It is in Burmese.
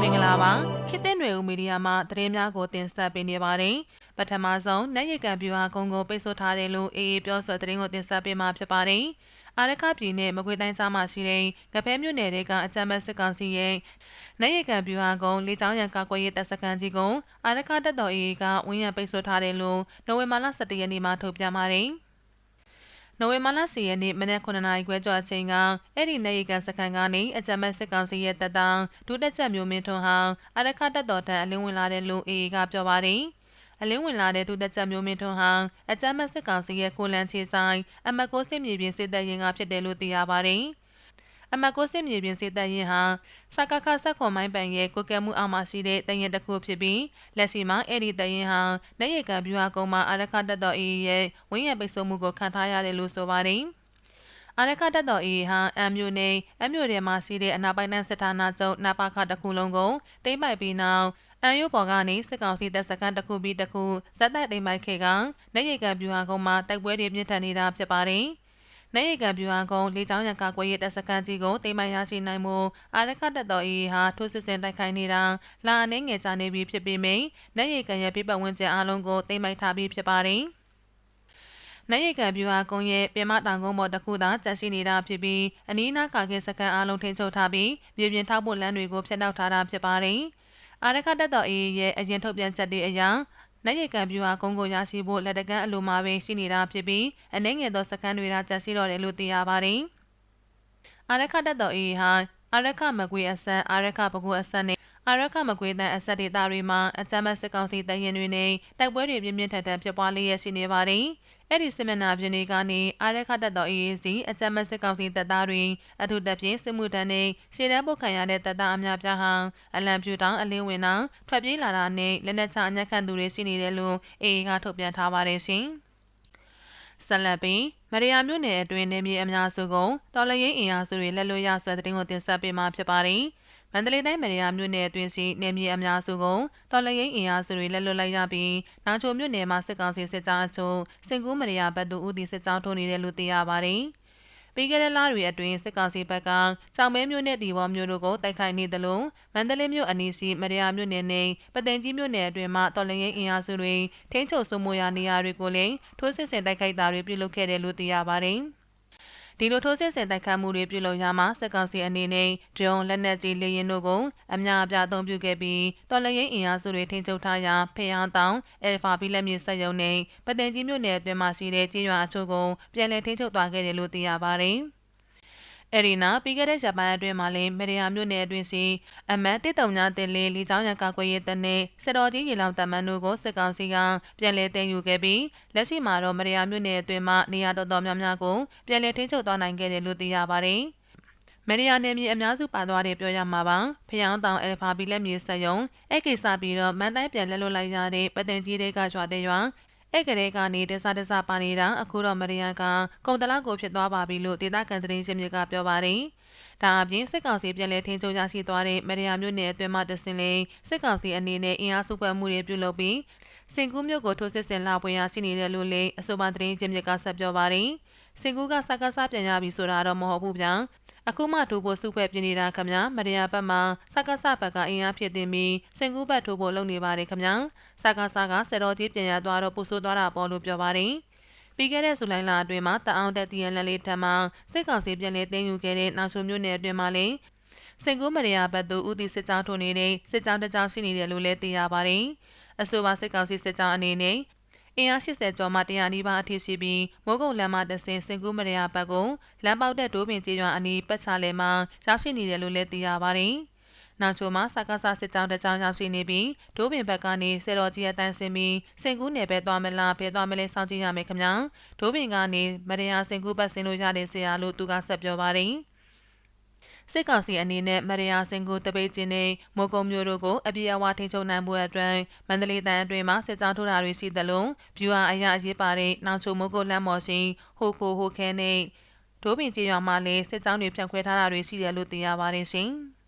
မင်္ဂလာပါခေတ်သစ်ຫນွေဦးမီဒီယာမှသတင်းများကိုတင်ဆက်ပေးနေပါတယ်ပထမဆုံးနိုင်ရကန်ပြူဟာကုန်းကိုပိတ်ဆို့ထားတယ်လို့အေးအေးပြောဆိုသတင်းကိုတင်ဆက်ပေးမှာဖြစ်ပါတယ်အာရခပြည်နယ်မကွေတိုင်းကြားမှာရှိတဲ့ကဖဲမြို့နယ်တွေကအကြမ်းဖက်စစ်ကောင်စီရဲ့နိုင်ရကန်ပြူဟာကုန်းလေကြောင်းရန်ကာကွယ်ရေးတပ်စခန်းကြီးကိုအာရခတပ်တော်အေးကဝင်းရံပိတ်ဆို့ထားတယ်လို့နိုဝင်ဘာလ17ရက်နေ့မှာထုတ်ပြန်ပါတယ် နိုဝင်ဘာလ10ရက်နေ့မနက်9နာရီခွဲကျော်အချိန်ကအဲ့ဒီနေရီကန်စခန်းကနေအကြမ်းမဲ့စစ်ကောင်စီရဲ့တပ်တောင်ဒုတက်ချက်မျိုးမင်းထွန်းဟောင်းအရခတပ်တော်ထံအလင်းဝင်လာတဲ့လူအေကပြောပါတယ်အလင်းဝင်လာတဲ့ဒုတက်ချက်မျိုးမင်းထွန်းဟောင်းအကြမ်းမဲ့စစ်ကောင်စီရဲ့ကိုလန်ချေဆိုင်အမတ်ကိုစစ်မြေပြင်စစ်တပ်ရင်ကဖြစ်တယ်လို့သိရပါတယ်။ အမတ်ကိုစစ်မြေပြင်စစ်တပ်ရင်ဟာစကခဆက်ခွန်မိုင်းပန်ရဲ့ကိုကဲမှုအောင်မှရှိတဲ့တရင်တစ်ခုဖြစ်ပြီးလက်ရှိမှာအဲ့ဒီတရင်ဟာလက်ရကဗျူဟာကုန်းမှာအရခတက်တော်အေးရဲ့ဝင်းရပိတ်ဆို့မှုကိုခံထားရတယ်လို့ဆိုပါတယ်အာရခတက်တော်အေဟာအမ်မျိုးနေအမ်မျိုးထဲမှာရှိတဲ့အနာပိုင်နန်းစစ်ဌာနချုပ်နာပါခတစ်ခုလုံးကိုတိမ့်ပိုက်ပြီးနောက်အန်ယိုပေါ်ကနေစစ်ကောင်စီတပ်စခန်းတစ်ခုပြီးတစ်ခုဇက်တိုက်သိမ်းပိုက်ခဲ့ကလက်ရိတ်ကဗျူဟာကုန်းမှာတိုက်ပွဲတွေပြင်းထန်နေတာဖြစ်ပါတယ်။ နေရီကဗျူဟာကုန်းလေကြောင်းရန်ကာကွယ်ရေးတပ်စခန်းကြီးကိုတိမ်မိုင်ရရှိနိုင်မှုအာရခတပ်တော်အေဟာထိုးစစ်ဆင်တိုက်ခိုက်နေတာလာအနေငယ်ကြနေပြီဖြစ်ပြီးမိနေရီကရဲ့ပြပဝန်းကျင်အလုံးကိုတိမ်မိုက်ထားပြီးဖြစ်ပါတယ်။နိုင်ရကဗျူဟာကုန်းရဲ့ပြမတောင်ကုန်းပေါ်တစ်ခုသာကျန်ရှိနေတာဖြစ်ပြီးအနီးနားကာကဲစကန်အလုံးထိန်းချုပ်ထားပြီးမြေပြင်ထောက်ပို့လမ်းတွေကိုဖျက်တောက်ထားတာဖြစ်ပါတယ်။အာရခတပ်တော်အေရဲ့အရင်ထုတ်ပြန်ချက်တွေအရ လက်ရည်ကံပြူဟာကုန်းကိုရရှိဖို့လက်တကန်းအလိုမှာပင်ရှိနေတာဖြစ်ပြီးအနှဲငယ်သောစခန်းတွေကကျစီတော့တယ်လို့သိရပါတယ်။အာရခတက်တော်အေးဟာအာရခမကွေအဆက်အာရခပကူအဆက်နဲ့ အာရခမကွေတန်အဆက်ဒေတာတွေမှာအကြမ်းဖက်စစ်ကောင်စီတရင်တွေနဲ့တိုက်ပွဲတွေပြင်းပြင်းထန်ထန်ဖြစ်ပွားလျက်ရှိနေပါတယ်။အဲ့ဒီစစ်မျက်နှာပြင်တွေကနေအာရခတက်တော် AAC အကြမ်းမဲ့စစ်ကောင်စီတပ်သားတွေအထူးတပ်ဖြင့်စစ်မှုထမ်းနဲ့ရှေ့တန်းပုတ်ခံရတဲ့တပ်သားအများပြားဟာအလံပြူတောင်အလင်းဝင်အောင်ထွက်ပြေးလာတာနဲ့လက်နက်ချအညက်ခံသူတွေရှိနေတယ်လို့ AA ကထုတ်ပြန်ထားပါတယ်ရှင်။ဆက်လက်ပြီးမရိယာမြို့နယ်အတွင်းနေမြေအများစုကတော်လရင်အင်အားစုတွေလက်လွတ်ရဆွဲတဲ့တင်ကိုတင်ဆက်ပေးမှာဖြစ်ပါတယ်။ မန္တလေးတိုင်းမရယာမြို့နယ်အတွင်းရှိနေမြေအများစုကိုတော်လရင်အင်အားစုတွေလက်လွတ်လိုက်ရပြီးနောင်ချိုမြို့နယ်မှာစစ်ကောင်စီစစ်ကြောင်းအချို့စင်ကူးမရယာဘက်သို့ဦးတည်စစ်ကြောင်းထိုးနေတယ်လို့သိရပါတယ်။ပြီးခဲ့တဲ့လတွေအတွင်းစစ်ကောင်စီဘက်ကကြောင်မဲမြို့နယ်ဒီဘောမြို့တို့ကိုတိုက်ခိုက်နေသလိုမန္တလေးမြို့အနီးရှိမရယာမြို့နယ်နဲ့ပသိမ်ကြီးမြို့နယ်အတွင်းမှတော်လရင်အင်အားစုတွေထိန်းချုပ်စိုးမိုးရာနေရာတွေကိုလည်းထိုးစစ်ဆင်တိုက်ခိုက်တာတွေပြုလုပ်ခဲ့တယ်လို့သိရပါတယ်။ ဒီလိုထိုးစစ်ဆင်တိုက်ခတ်မှုတွေပြုလုပ်ရမှာစက်ကောင်စီအနေနဲ့ဒရုန်းလက်နက်ကြီးလေရင်တို့ကိုအများအပြားအသုံးပြုခဲ့ပြီးတော်လရင်အင်အားစုတွေထိန်းချုပ်ထားရာဖေယန်းတောင်အယ်ဖာဘီလက်မြေစက်ရုံနဲ့ပတင်ကြီးမြို့နယ်အတွင်းမှာရှိတဲ့ကြေးရွာအချို့ကိုပြန်လည်ထိန်းချုပ်သွားခဲ့တယ်လို့သိရပါတယ်။ အဲ့ဒီနောက်ပြီးခဲ့တဲ့ရက်ပိုင်းအတွင်းမှာလည်းမေရီယာမြို့နယ်အတွင်းစီအမတ်တစ်တုံညာတင်လေးလီချောင်းရံကာကွယ်ရေးတပ်နဲ့စစ်တော်ကြီးရေလောင်တမန်တို့ကိုစစ်ကောင်စီကပြန်လည်တင်ယူခဲ့ပြီးလက်ရှိမှာတော့မေရီယာမြို့နယ်အတွင်းမှာနေရာတော်တော်များများကိုပြန်လည်ထိန်းချုပ်သွားနိုင်ခဲ့တယ်လို့သိရပါတယ်။မေရီယာနယ်မြေအများစုပါသွားတယ်ပြောရမှာပါဖျောင်းတောင်အယ်ဖာဘီလက်မြေစက်ယုံအဲ့ကိစ္စပြီးတော့မန်တိုင်းပြန်လဲလွတ်လိုက်ရတဲ့ပတင်ကြီးတွေကရွာတဲ့ရွာ အဲ့ကလေးကနေတစားတစားပါနေတာအခုတော့မရီယန်ကကုံတလားကိုဖြစ်သွားပါပြီလို့ဒေသခံသတင်းရှင်မြစ်ကပြောပါတယ်။ဒါအပြင်စစ်ကောင်စီပြန်လည်ထင်းချုပ်ရရှိသွားတဲ့မရီယာမြို့နယ်အတွင်းမှာတဆင်လေးစစ်ကောင်စီအနေနဲ့အင်အားစုဖွဲ့မှုတွေပြုလုပ်ပြီးစင်ကူးမြို့ကိုထိုးစစ်ဆင်လာပွင့်ရရှိနေတယ်လို့လည်းအဆိုပါသတင်းရှင်မြစ်ကဆက်ပြောပါတယ်။စင်ကူးကစကားစားပြန်ရပြီဆိုတာတော့မဟုတ်ဘူးဗျာ အခုမှထိုးဖို့စုဖွဲ့ပြနေတာခမညာမရယာဘက်မှာစကားစဘက်ကအင်အားဖြစ်တင်ပြီးစင်ကူးဘက်ထိုးဖို့လုပ်နေပါတယ်ခမညာစကားစကဆယ်တော်ကြီးပြန်ရသွားတော့ပူဆိုးသွားတာပေါ်လို့ပြောပါတယ်ပြီးခဲ့တဲ့ဇူလိုင်လအတွင်းမှာတအောင်တက်တီယန်လက်လေးထမ်းမှစစ်ကောင်စီပြန်လည်သိမ်းယူခဲ့တဲ့နောက်ချုံမြို့နယ်အတွင်းမှာလည်းစင်ကူးမရယာဘက်သို့ဦးတည်စစ်ကြောင်းထိုးနေတဲ့စစ်ကြောင်းတစ်ကြောင်းရှိနေတယ်လို့လည်းသိရပါတယ်အဆိုပါစစ်ကောင်စီစစ်ကြောင်းအနေနဲ့ အင်အား80ကျော်မှ100နီးပါးအထိရှိပြီးမိုးကုတ်လမ်းမတဆင်စင်ကူးမရယာဘက်ကိုလမ်းပေါက်တဲ့ဒိုးပင်ကျေးရွာအနီးပတ်ချလဲမှာရောက်ရှိနေတယ်လို့လည်းသိရပါတယ်။နောက်ချိုမှာစကားစားစစ်ကြောင်းတစ်ကြောင်းရောက်ရှိနေပြီးဒိုးပင်ဘက်ကနေစေတော်ကြီးအတန်းဆင်းပြီးစင်ကူးနယ်ပဲသွားမလားဖဲသွားမလဲစောင့်ကြည့်ရမယ်ခင်ဗျာ။ဒိုးပင်ကနေမရယာစင်ကူးဘက်ဆင်းလို့ရတဲ့ဆရာလို့သူကဆက်ပြောပါတယ်။ စစ်ကောင်စီအနေနဲ့မရယာစင်ကိုတပိတ်ချင်းနဲ့မိုးကုံမျိုးတို့ကိုအပြည့်အဝထိန်းချုပ်နိုင်မှုအတွက်မန္တလေးတန်းအတွင်းမှာစစ်ကြောင်းထိုးတာတွေရှိသလိုဗျူဟာအရာအရေးပါတဲ့နောင်ချုံမိုးကုတ်လမ်းမော်ရှိဟိုကိုဟိုခဲနဲ့ဒိုးပင်ကျေးရွာမှာလည်းစစ်ကြောင်းတွေဖြန့်ခွဲထားတာတွေရှိတယ်လို့သိရပါတယ်ရှင်။